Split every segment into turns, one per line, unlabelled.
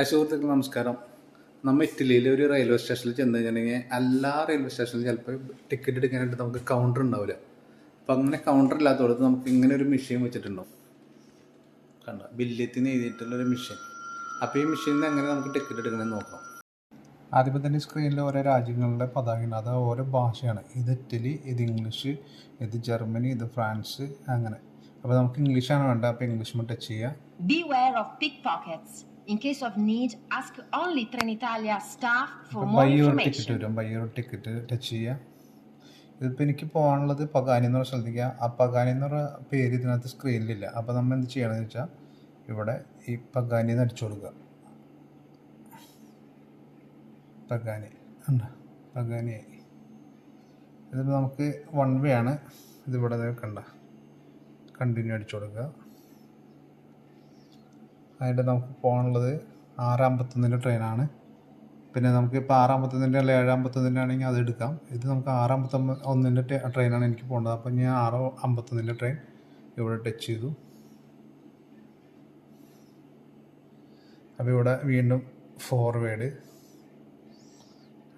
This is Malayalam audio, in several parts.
സുഹൃത്തുക്കൾ നമസ്കാരം. നമ്മൾ ഇറ്റലിയിലെ ഒരു റെയിൽവേ സ്റ്റേഷനിൽ ചെന്ന് കഴിഞ്ഞിട്ടുണ്ടെങ്കിൽ എല്ലാ റെയിൽവേ സ്റ്റേഷനിലും ചിലപ്പോൾ ടിക്കറ്റ് എടുക്കാനായിട്ട് നമുക്ക് കൗണ്ടർ ഉണ്ടാവില്ല. അപ്പം അങ്ങനെ കൗണ്ടർ ഇല്ലാത്തടത്ത് നമുക്ക് ഇങ്ങനെ ഒരു മെഷീൻ വെച്ചിട്ടുണ്ടാവും. കണ്ട? ബില്യത്തിന് എഴുതിയിട്ടുള്ളൊരു മെഷീൻ അപ്പോൾ ഈ മെഷീനിൽ നിന്ന് എങ്ങനെ നമുക്ക് ടിക്കറ്റ് എടുക്കണമെന്ന് നോക്കാം. ആദ്യം തന്നെ സ്ക്രീനിൽ ഓരോ രാജ്യങ്ങളുടെ പതാകയാണ് അത് ഓരോ ഭാഷയാണ്. ഇത് ഇറ്റലി ഇത് ഇംഗ്ലീഷ് ഇത് ജർമ്മനി ഇത് ഫ്രാൻസ് അങ്ങനെ. അപ്പോൾ നമുക്ക് ഇംഗ്ലീഷാണ് വേണ്ടത്. അപ്പോൾ English touch
pickpockets. In case of need, ask only Trenitalia staff for more
ഒരു ടിക്കറ്റ്
information.
വരും. ബൈ ഒരു ടിക്കറ്റ് ടച്ച് ചെയ്യുക ഇതിപ്പോൾ എനിക്ക് പോകാനുള്ളത് പകാനി എന്ന് പറഞ്ഞ സ്ഥലത്തേക്ക്. ആ പകാനി എന്ന് പറഞ്ഞ പേര് ഇതിനകത്ത് സ്ക്രീനിലില്ല അപ്പോൾ നമ്മൾ എന്ത് ചെയ്യണമെന്ന് വെച്ചാൽ ഇവിടെ ഈ പകാനി എന്ന് അടിച്ചു കൊടുക്കുക. പകാനി ഉണ്ട് പകാനിയായി ഇതിപ്പോൾ നമുക്ക് വൺ വേ ആണ്. ഇതിവിടെ കണ്ട? കണ്ടിന്യൂ അടിച്ചു കൊടുക്കുക. അതിന്റെ നമുക്ക് പോകാനുള്ളത് ആറ് അമ്പത്തൊന്നിന്റെ ട്രെയിനാണ്. പിന്നെ നമുക്ക് ഇപ്പോൾ ആറാമ്പത്തൊന്നിന്റെ അല്ല ഏഴാമ്പത്തൊന്നിന്റെ ആണെങ്കിൽ അത് എടുക്കാം. ഇത് നമുക്ക് ആറാമ്പത്തൊമ്പ ഒന്നിന്റെ ട്രെയിനാണ് എനിക്ക് പോകേണ്ടത്. അപ്പോൾ ഞാൻ ആറ് അമ്പത്തൊന്നിന്റെ ട്രെയിൻ ഇവിടെ ടച്ച് ചെയ്തു. അപ്പോൾ ഇവിടെ വീണ്ടും ഫോർവേഡ്.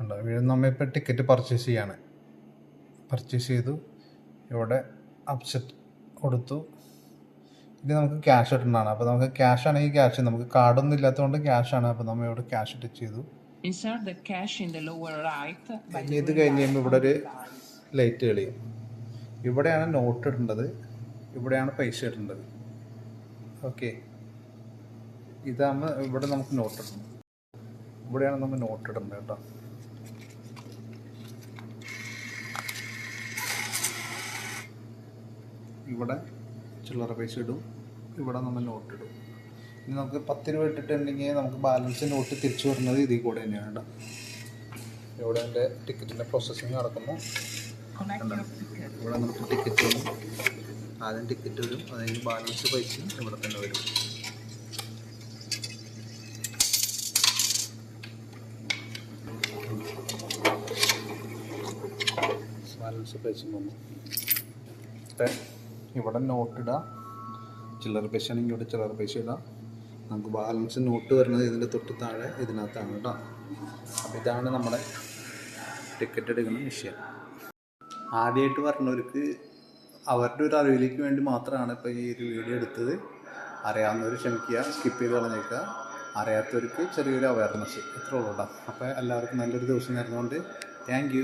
ഉണ്ടോ വീണ്ടും നമ്മളിപ്പോൾ ടിക്കറ്റ് പർച്ചേസ് ചെയ്യാണ്. പർച്ചേസ് ചെയ്തു. ഇവിടെ അപ്സെറ്റ് കൊടുത്തു. ഇത് നമുക്ക് ക്യാഷ് ഇട്ടാണ് അപ്പോൾ നമുക്ക് ക്യാഷ് ആണെങ്കിൽ ക്യാഷ് നമുക്ക് കാർഡൊന്നും ഇല്ലാത്തതുകൊണ്ട് ക്യാഷ് ആണ്. അപ്പോൾ നമ്മൾ ഇവിടെ ക്യാഷ് ടച്ച് ചെയ്തു. ഇത് കഴിഞ്ഞ് കഴിയുമ്പോൾ ഇവിടെ ഒരു ലൈറ്റ് കളിയും ഇവിടെയാണ് നോട്ട് ഇടേണ്ടത്. ഇവിടെയാണ് പൈസ ഇടേണ്ടത്. ഓക്കെ ഇതാകുമ്പോൾ ഇവിടെ നമുക്ക് നോട്ട് ഇടണം. ഇവിടെയാണ് നമ്മൾ നോട്ട് ഇടേണ്ടത് കേട്ടോ. ഇവിടെ ചില്ലറ പൈസ ഇടും. ഇവിടെ നമ്മൾ നോട്ട് ഇടും. ഇനി നമുക്ക് പത്ത് രൂപ ഇട്ടിട്ടുണ്ടെങ്കിൽ നമുക്ക് ബാലൻസ് നോട്ട് തിരിച്ചു വരുന്നത് ഇതിൽ കൂടെ തന്നെയാണ് കേട്ടോ. ഇവിടെ എന്റെ ടിക്കറ്റിന്റെ പ്രോസസ്സിങ് നടക്കുന്നു. ഇവിടെ നമുക്ക് ടിക്കറ്റ് വരും. ആദ്യം ടിക്കറ്റ് വരും. അതായത് ബാലൻസ് പൈസയും ഇവിടെ തന്നെ വരും. ബാലൻസ് പൈസ വന്നു. ഇവിടെ നോട്ട് ഇടാം. പൈസ ആണെങ്കിൽ ഇവിടെ ചില്ലറ പൈസ ഇടാം. നമുക്ക് ബാലൻസ് നോട്ട് വരുന്നത് ഇതിന്റെ തൊട്ട് താഴെ ഇതിനകത്താണ് കേട്ടോ അപ്പോൾ ഇതാണ് നമ്മുടെ ടിക്കറ്റ് എടുക്കുന്ന വിഷയം ആദ്യമായിട്ട് പറഞ്ഞവർക്ക് അവരുടെ ഒരു അറിവിലേക്ക് വേണ്ടി മാത്രമാണ് ഇപ്പോൾ ഈ ഒരു വീഡിയോ എടുത്തത്. അറിയാവുന്നവർ ക്ഷമിക്കുക സ്കിപ്പ് ചെയ്ത് കളഞ്ഞേക്കുക. അറിയാത്തവർക്ക് ചെറിയൊരു അവയർനെസ് ഇത്രയുള്ളൂ കേട്ടോ അപ്പോൾ എല്ലാവർക്കും നല്ലൊരു ദിവസം നേരുന്നതുകൊണ്ട് താങ്ക്